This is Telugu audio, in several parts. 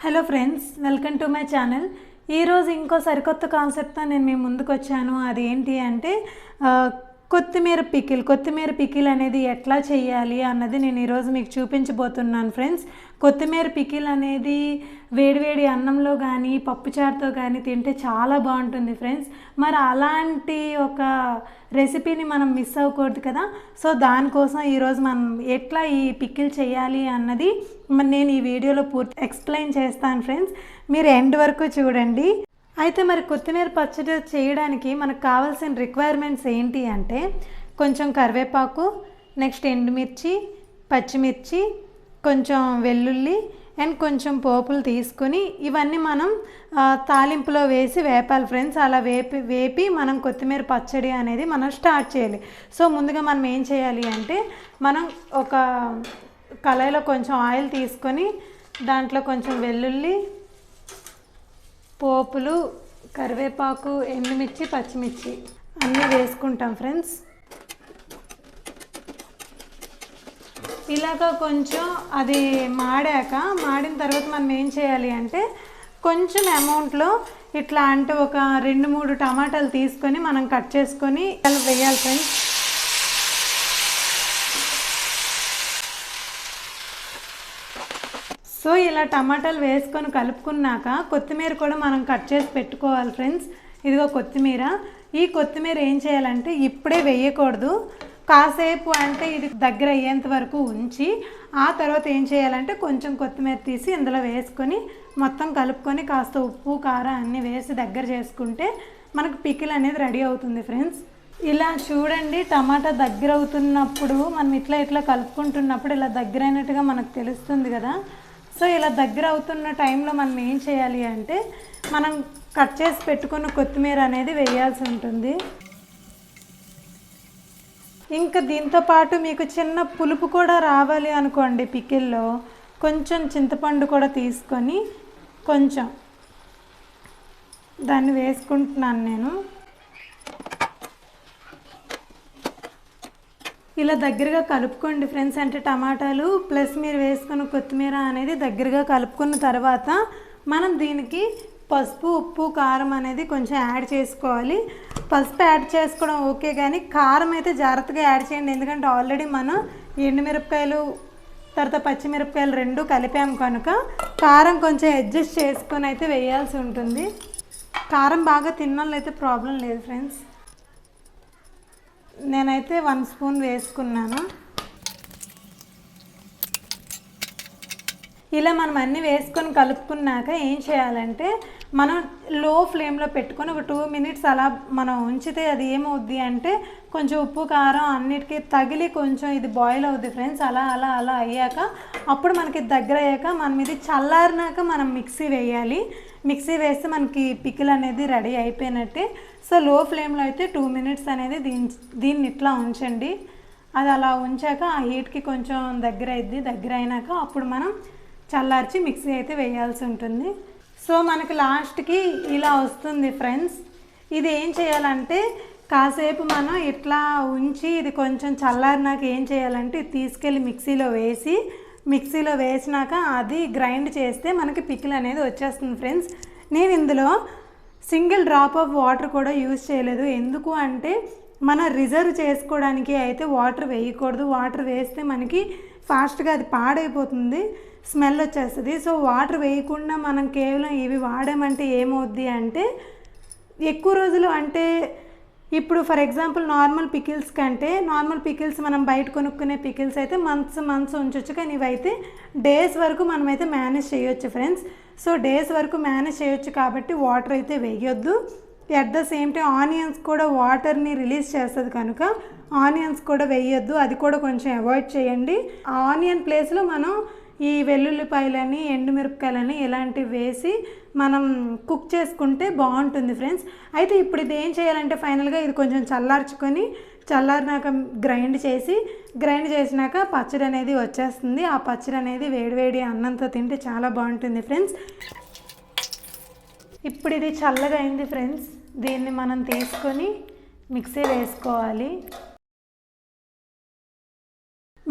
Hello friends welcome to my channel ఈరోజు ఇంకో సరికొత్త కాన్సెప్ట్తో నేను మీ ముందుకు వచ్చాను. అది ఏంటి అంటే కొత్తిమీర పికిల్ కొత్తిమీర పికిల్ అనేది ఎట్లా చేయాలి అన్నది నేను ఈరోజు మీకు చూపించబోతున్నాను ఫ్రెండ్స్. కొత్తిమీర పికిల్ అనేది వేడివేడి అన్నంలో కానీ పప్పుచారుతో కానీ తింటే చాలా బాగుంటుంది ఫ్రెండ్స్. మరి అలాంటి ఒక రెసిపీని మనం మిస్ అవ్వకూడదు కదా. సో దానికోసం ఈరోజు మనం ఎట్లా ఈ పికిల్ చేయాలి అన్నది మరి నేను ఈ వీడియోలో పూర్తి ఎక్స్ప్లెయిన్ చేస్తాను ఫ్రెండ్స్. మీరు ఎండ్ వరకు చూడండి. అయితే మరి కొత్తిమీర పచ్చడి చేయడానికి మనకు కావాల్సిన రిక్వైర్మెంట్స్ ఏంటి అంటే కొంచెం కరివేపాకు నెక్స్ట్ ఎండుమిర్చి పచ్చిమిర్చి కొంచెం వెల్లుల్లి అండ్ కొంచెం పోపులు తీసుకుని ఇవన్నీ మనం తాలింపులో వేసి వేపాలి ఫ్రెండ్స్ అలా వేపి వేపి మనం కొత్తిమీర పచ్చడి అనేది మనం స్టార్ట్ చేయాలి. సో ముందుగా మనం ఏం చేయాలి అంటే మనం ఒక కళాయిలో కొంచెం ఆయిల్ తీసుకొని దాంట్లో కొంచెం వెల్లుల్లి పోపులు కరివేపాకు ఎండుమిర్చి పచ్చిమిర్చి అన్నీ వేసుకుంటాం ఫ్రెండ్స్. ఇలాగ కొంచెం అది మాడాక మాడిన తర్వాత మనం ఏం చేయాలి అంటే కొంచెం అమౌంట్లో ఇట్లా అంటే ఒక రెండు మూడు టమాటాలు తీసుకొని మనం కట్ చేసుకొని వేయాలి ఫ్రెండ్స్. సో ఇలా టమాటాలు వేసుకొని కలుపుకున్నాక కొత్తిమీర కూడా మనం కట్ చేసి పెట్టుకోవాలి ఫ్రెండ్స్. ఇదిగో కొత్తిమీర. ఈ కొత్తిమీర ఏం చేయాలంటే ఇప్పుడే వేయకూడదు. కాసేపు అంటే ఇది దగ్గర అయ్యేంత వరకు ఉంచి ఆ తర్వాత ఏం చేయాలంటే కొంచెం కొత్తిమీర తీసి ఇందులో వేసుకొని మొత్తం కలుపుకొని కాస్త ఉప్పు కారం అన్నీ వేసి దగ్గర చేసుకుంటే మనకు పికిల్ అనేది రెడీ అవుతుంది ఫ్రెండ్స్. ఇలా చూడండి టమాటా దగ్గర అవుతున్నప్పుడు మనం ఇట్లా ఇట్లా కలుపుకుంటున్నప్పుడు ఇలా దగ్గరైనట్టుగా మనకు తెలుస్తుంది కదా. సో ఇలా దగ్గర అవుతున్న టైంలో మనం ఏం చేయాలి అంటే మనం కట్ చేసి పెట్టుకున్న కొత్తిమీర అనేది వేయాల్సి ఉంటుంది. ఇంకా దీంతో పాటు మీకు చిన్న పులుపు కూడా రావాలి అనుకోండి పికిల్లో. కొంచెం చింతపండు కూడా తీసుకొని కొంచెం దాన్ని వేసుకుంటున్నాను నేను. ఇలా దగ్గరగా కలుపుకోండి ఫ్రెండ్స్. అంటే టమాటాలు ప్లస్ మీరు వేసుకున్న కొత్తిమీర అనేది దగ్గరగా కలుపుకున్న తర్వాత మనం దీనికి పసుపు ఉప్పు కారం అనేది కొంచెం యాడ్ చేసుకోవాలి. పసుపు యాడ్ చేసుకోవడం ఓకే కానీ కారం అయితే జాగ్రత్తగా యాడ్ చేయండి. ఎందుకంటే ఆల్రెడీ మనం ఎండుమిరపకాయలు తర్వాత పచ్చిమిరపకాయలు రెండు కలిపాము కనుక కారం కొంచెం అడ్జస్ట్ చేసుకొని అయితే వేయాల్సి ఉంటుంది. కారం బాగా తిన్నాళ్ళు అయితే ప్రాబ్లం లేదు ఫ్రెండ్స్. నేనైతే వన్ స్పూన్ వేసుకున్నాను. ఇలా మనం అన్నీ వేసుకొని కలుపుకున్నాక ఏం చేయాలంటే మనం లో ఫ్లేమ్లో పెట్టుకొని ఒక టూ మినిట్స్ అలా మనం ఉంచితే అది ఏమవుద్ది అంటే కొంచెం ఉప్పు కారం అన్నిటికీ తగిలి కొంచెం ఇది బాయిల్ అవుద్ది ఫ్రెండ్స్ అలా అలా అలా అయ్యాక అప్పుడు మనకి దగ్గర అయ్యాక మనం ఇది చల్లారినాక మనం మిక్సీ వేయాలి. మిక్సీ వేస్తే మనకి పికిల్ అనేది రెడీ అయిపోయినట్టే. సో లో ఫ్లేమ్లో అయితే టూ మినిట్స్ అనేది దీని దీన్ని ఇట్లా ఉంచండి. అది అలా ఉంచాక ఆ హీట్కి కొంచెం దగ్గర అయింది దగ్గర అయినాక అప్పుడు మనం చల్లార్చి మిక్సీ అయితే వేయాల్సి ఉంటుంది. సో మనకు లాస్ట్కి ఇలా వస్తుంది ఫ్రెండ్స్. ఇది ఏం చేయాలంటే కాసేపు మనం ఇట్లా ఉంచి ఇది కొంచెం చల్లారినాక ఏం చేయాలంటే తీసుకెళ్ళి మిక్సీలో వేసి మిక్సీలో వేసినాక అది గ్రైండ్ చేస్తే మనకి పికిల్ అనేది వచ్చేస్తుంది ఫ్రెండ్స్. నేను ఇందులో సింగిల్ డ్రాప్ ఆఫ్ వాటర్ కూడా యూజ్ చేయలేదు. ఎందుకు అంటే మన రిజర్వ్ చేసుకోవడానికి అయితే వాటర్ వేయకూడదు. వాటర్ వేస్తే మనకి ఫాస్ట్గా అది పాడైపోతుంది. స్మెల్ వచ్చేస్తుంది. సో వాటర్ వేయకుండా మనం కేవలం ఇవి వాడామంటే ఏమవుద్ది అంటే ఎక్కువ రోజులు అంటే ఇప్పుడు ఫర్ ఎగ్జాంపుల్ నార్మల్ పికిల్స్ కంటే నార్మల్ పికిల్స్ మనం బయట కొనుక్కునే పికిల్స్ అయితే మంత్స్ మంత్స్ ఉంచవచ్చు కానీ ఇవైతే డేస్ వరకు మనమైతే మేనేజ్ చేయొచ్చు ఫ్రెండ్స్. సో డేస్ వరకు మేనేజ్ చేయొచ్చు కాబట్టి వాటర్ అయితే వేయొద్దు. At the same time onions కూడా వాటర్ని రిలీజ్ చేస్తుంది కనుక ఆనియన్స్ కూడా వేయొద్దు అది కూడా కొంచెం అవాయిడ్ చేయండి. ఆనియన్ ప్లేస్లో మనం ఈ వెల్లుల్లిపాయలని ఎండుమిరపకాయలని ఇలాంటివి వేసి మనం కుక్ చేసుకుంటే బాగుంటుంది ఫ్రెండ్స్ అయితే ఇప్పుడు ఇది ఏం చేయాలంటే ఫైనల్గా ఇది కొంచెం చల్లార్చుకొని చల్లారినాక గ్రైండ్ చేసి గ్రైండ్ చేసినాక పచ్చడి అనేది వచ్చేస్తుంది. ఆ పచ్చడి అనేది వేడివేడి అన్నంతో తింటే చాలా బాగుంటుంది ఫ్రెండ్స్ ఇప్పుడు ఇది చల్లగా అయింది ఫ్రెండ్స్. దీన్ని మనం తీసుకొని మిక్సీ వేసుకోవాలి.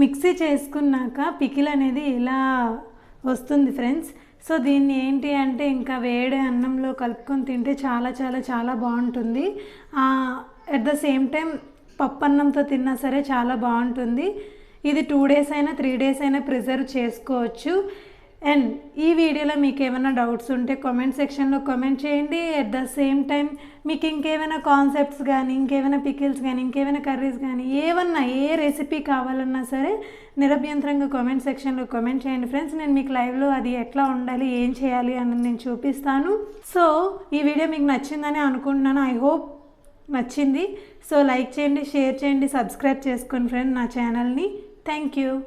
మిక్సీ చేసుకున్నాక పికిల్ అనేది ఇలా వస్తుంది ఫ్రెండ్స్. సో దీన్ని ఏంటి అంటే ఇంకా వేడి అన్నంలో కలుపుకొని తింటే చాలా చాలా చాలా బాగుంటుంది. అట్ ద సేమ్ టైం పప్పు అన్నంతో తిన్నా సరే చాలా బాగుంటుంది. ఇది టూ డేస్ అయినా త్రీ డేస్ అయినా ప్రిజర్వ్ చేసుకోవచ్చు. అండ్ ఈ వీడియోలో మీకు ఏమైనా డౌట్స్ ఉంటే కామెంట్ సెక్షన్లో కామెంట్ చేయండి. అట్ ద సేమ్ టైం మీకు ఇంకేమైనా కాన్సెప్ట్స్ కానీ ఇంకేమైనా పికిల్స్ కానీ ఇంకేమైనా కర్రీస్ కానీ ఏమన్నా ఏ రెసిపీ కావాలన్నా సరే నిరభ్యంతరంగా కామెంట్ సెక్షన్లో కామెంట్ చేయండి. ఫ్రెండ్స్ నేను మీకు లైవ్లో అది ఎట్లా ఉండాలి ఏం చేయాలి అన్నది నేను చూపిస్తాను. సో ఈ వీడియో మీకు నచ్చిందని అనుకుంటున్నాను. ఐ హోప్ నచ్చింది. సో లైక్ చేయండి షేర్ చేయండి సబ్స్క్రైబ్ చేసుకోండి ఫ్రెండ్ నా ఛానల్ని థ్యాంక్ యూ